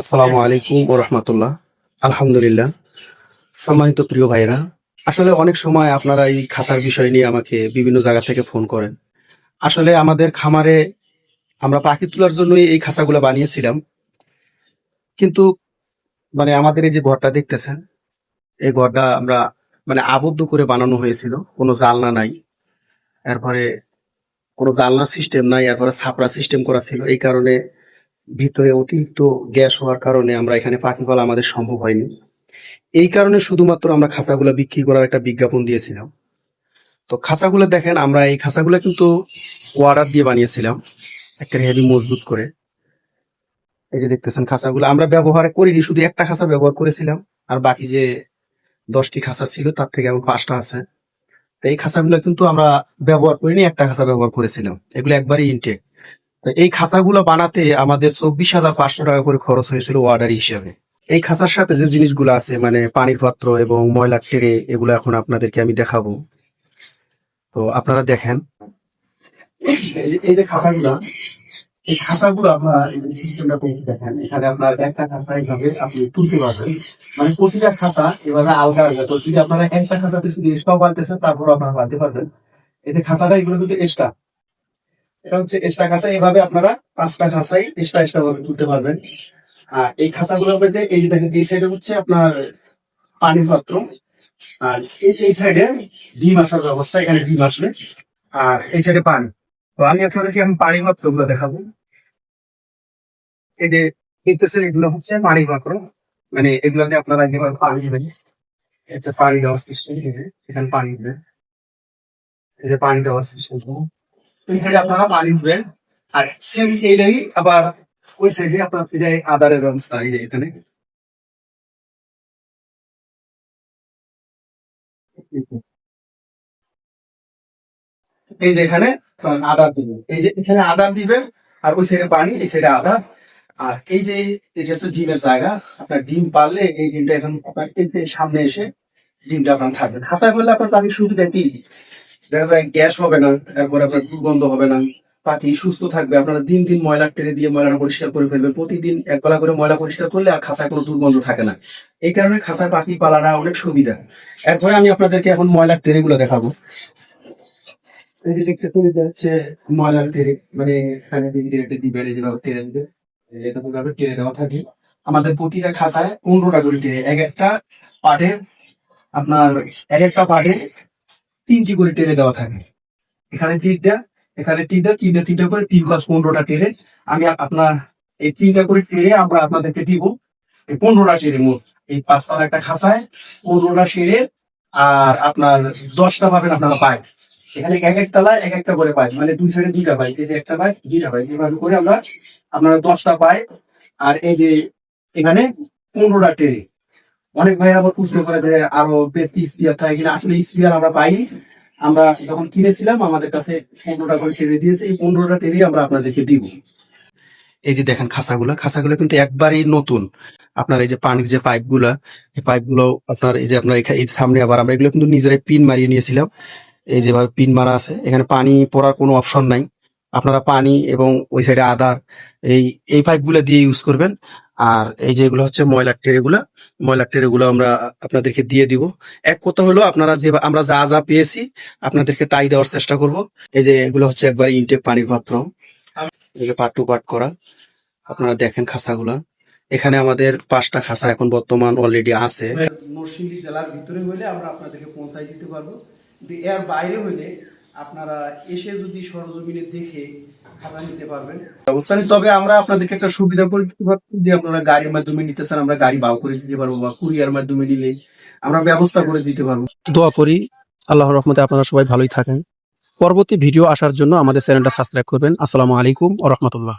আসসালামু আলাইকুম ও রহমতুল্লাহ। আলহামদুলিল্লাহ। সম্মানিত প্রিয় ভাইরা আসলে অনেক সময় আপনারা এই খাসার বিষয় নিয়ে আমাকে বিভিন্ন জায়গা থেকে ফোন করেন। আসলে আমাদের খামারে আমরা পাখি তোলার জন্যই এই খাসাগুলো বানিয়েছিলাম। কিন্তু মানে আমাদের এই যে ঘরটা দেখতেছেন, এই ঘরটা আমরা মানে আবদ্ধ করে বানানো হয়েছিল, কোনো জালনা নাই। এরপরে কোনো জালনা সিস্টেম নাই, এরপরে ছাপড়া সিস্টেম করা ছিল। এই কারণে ভিতরে অতিরিক্ত গ্যাস হওয়ার কারণে আমরা এখানে পাখি পালা আমাদের সম্ভব হয়নি। এই কারণে শুধুমাত্র আমরা খাঁচাগুলো বিক্রি করার একটা বিজ্ঞাপন দিয়েছিলাম। তো খাঁচাগুলো দেখেন, আমরা এই খাঁচাগুলো কিন্তু ওয়ার্ডার দিয়ে বানিয়েছিলাম, একটা হেভি মজবুত করে। এই যে দেখতেছেন খাঁচাগুলো, আমরা ব্যবহার করিনি, শুধু একটা খাঁচা ব্যবহার করেছিলাম, আর বাকি যে দশটি খাঁচা ছিল, তার থেকে এখন পাঁচটা আছে। তো এই খাঁচাগুলো কিন্তু আমরা ব্যবহার করিনি, একটা খাঁচা ব্যবহার করেছিলাম। এগুলো একবারই ইনটেক এই খাঁচাগুলো বানাতে আমাদের চব্বিশ হাজার পাঁচশো টাকা করে খরচ হয়েছিল ওয়ার্ডার হিসেবে। এই খাঁচার সাথে যে জিনিসগুলো আছে মানে পানির পাত্র এবং ময়লার ট্রে এগুলো এখন আপনাদেরকে আমি দেখাবো। তো আপনারা দেখেন, এই যে- খাঁচাগুলো এই খাঁচাগুলো আপনার সিস্টেমটা দেখেন, এখানে আপনার একটা খাঁচা এইভাবে আপনি তুলতে পারবেন। মানে প্রতিটা খাঁচা এভাবে আলগা আলগা তো যদি আপনারা একটা শুধু এক্সট্রাও বানতেছেন তারপর আপনারা বানতে পারবেন। এই যে খাঁচাটা এগুলো কিন্তু এক্সট্রা এটা হচ্ছে এক্সট্রা খাঁচা। এভাবে আপনারা পাঁচটা খাঁচাই এক্সট্রা এক্সট্রা ভাবে তুলতে পারবেন। আর এই খাঁচাগুলোর মধ্যে এই দেখেন, এই সাইডে হচ্ছে আপনার পানির পাত্র। আর এই এই সাইডে ডিম আসার ব্যবস্থা, এখানে ডিম আসবে। আর এই সাইডে পানি। তো আমি আপনাদেরকে এখন পানির পাত্রগুলো দেখাবো। এই যে দেখতেছেন, এগুলো হচ্ছে পানির পাত্র মানে এগুলোতে আপনারা যেভাবে পানি দেবেন, এতে পানি দেওয়ার সিস্টেম এখানে পানি দেবেন। এই যে পানি দেওয়ার সিস্টেম পানি দিবেন। আর ওই সাইডে আপনার ফিরে আদারের এই যে এখানে। এই আদার দিবেন। এই যে এখানে আদার দিবেন, আর ওই সাইডে পানি, এই সাইডে আদার আর এই যে এটা হচ্ছে ডিমের জায়গা, আপনার ডিম পারলে এই ডিমটা এখন সামনে এসে ডিমটা আপনার থাকবে। খাঁচায় করলে আপনার পাখির সুবিধা কি দেখা যায় গ্যাস হবে না তারপরে আপনার দুর্গন্ধ হবে না। পাখি সুস্থ থাকবে, আপনারা দিন দিন ময়লা টেনে দিয়ে ময়লাটা পরিষ্কার করে ফেলবেন। প্রতিদিন এক গলা করে ময়লা পরিষ্কার করলে আর খাঁচায় কোনো দুর্গন্ধ থাকে না। এই কারণে খাঁচায় পাখি পালাটা অনেক সুবিধা। এরপরে আমি আপনাদেরকে এখন ময়লার ট্রেনে গুলো দেখাবো। এই ময়লার ট্রে মানে ট্রেনে দিবে এরকম ভাবে দেওয়া থাকে। আমাদের প্রতিটা খাঁচায় পনেরোটা করে ট্রে। এক একটা পাটে আপনার এক একটা পাটে তিনটি করে টেনে দেওয়া থাকে। এখানে তিনটা এখানে তিনটা তিনটা তিনটা করে তিন প্লাস পনেরোটা টেনে আমি আপনার এই তিনটা করে টেনে আমরা আপনাদেরকে দিব। এই পনেরোটা টেনে মোট, এই পাঁচতলা একটা খাসায় পনেরোটা সেরে আর আপনার দশটা পাবেন আপনারা পাইপ। এখানে এক এক তলায় এক একটা করে পাইপ মানে দুই সাইডে দুইটা পাইপ, এই যে একটা পাইপ, দুইটা পাইপ এইভাবে করে আমরা, আপনারা দশটা পাইপ আর এই যে এখানে পনেরোটা টেনে। অনেক ভাই আবার প্রশ্ন করে যে, আরও বেশি স্পিয়ার থাকে কিনা? আসলে স্পিয়ার আমরা পাইনি। আমরা যখন কিনেছিলাম, আমাদের কাছে পনেরোটা করে টেনে দিয়েছে। এই পনেরোটা টেনে আমরা আপনাদেরকে দিব। এই যে দেখেন খাঁচাগুলো খাঁচাগুলো কিন্তু একবারই নতুন। আপনার এই যে পানির যে পাইপগুলা, এই পাইপগুলো আপনার এই যে আপনার এই সামনে আবার আমরা এগুলো কিন্তু নিজেরাই পিন মারিয়ে নিয়েছিলাম। এই যেভাবে পিন মারা আছে, এখানে পানি পড়ার কোনো অপশন নাই। আপনারা পানি এবং ওই সাইডে আদার এই এই পাইপগুলো দিয়ে ইউজ করবেন। আর এই যেগুলো হচ্ছে ময়লার ট্রেগুলো ময়লার ট্রেগুলো আমরা আপনাদেরকে দিয়ে দিব। এক কথা হলো আপনারা যে, আমরা যা যা পেয়েছি আপনাদেরকে তাই দেওয়ার চেষ্টা করব। এই যে এগুলো হচ্ছে একবার ইনটেক পানির পাত্র। পার্ট টু পার্ট করা। আপনারা দেখেন খাঁচাগুলা। এখানে আমাদের পাঁচটা খাসা এখন বর্তমান অলরেডি আছে। নরসিংদী জেলার ভিতরে হইলে আমরা আপনাদেরকে পৌঁছাই দিতে পারব। এর বাইরে হইলে আপনারা এসে যদি সরজমিনে দেখে খাতা নিতে পারবেন। অবস্থানে তবে আমরা আপনাদেরকে একটা সুবিধা করে দিতে পারব যে আপনারা গাড়ির মাধ্যমে নিতে চান, আমরা গাড়ি বাউ করে দিতে পারব বা কুরিয়ার মাধ্যমে নিলে আমরা ব্যবস্থা করে দিতে পারব। দোয়া করি। আল্লাহর রহমতে আপনারা সবাই ভালোই থাকেন। পরবর্তী ভিডিও আসার জন্য আমাদের চ্যানেলটা সাবস্ক্রাইব করবেন। আসসালামু আলাইকুম ও রহমতুল্লাহ।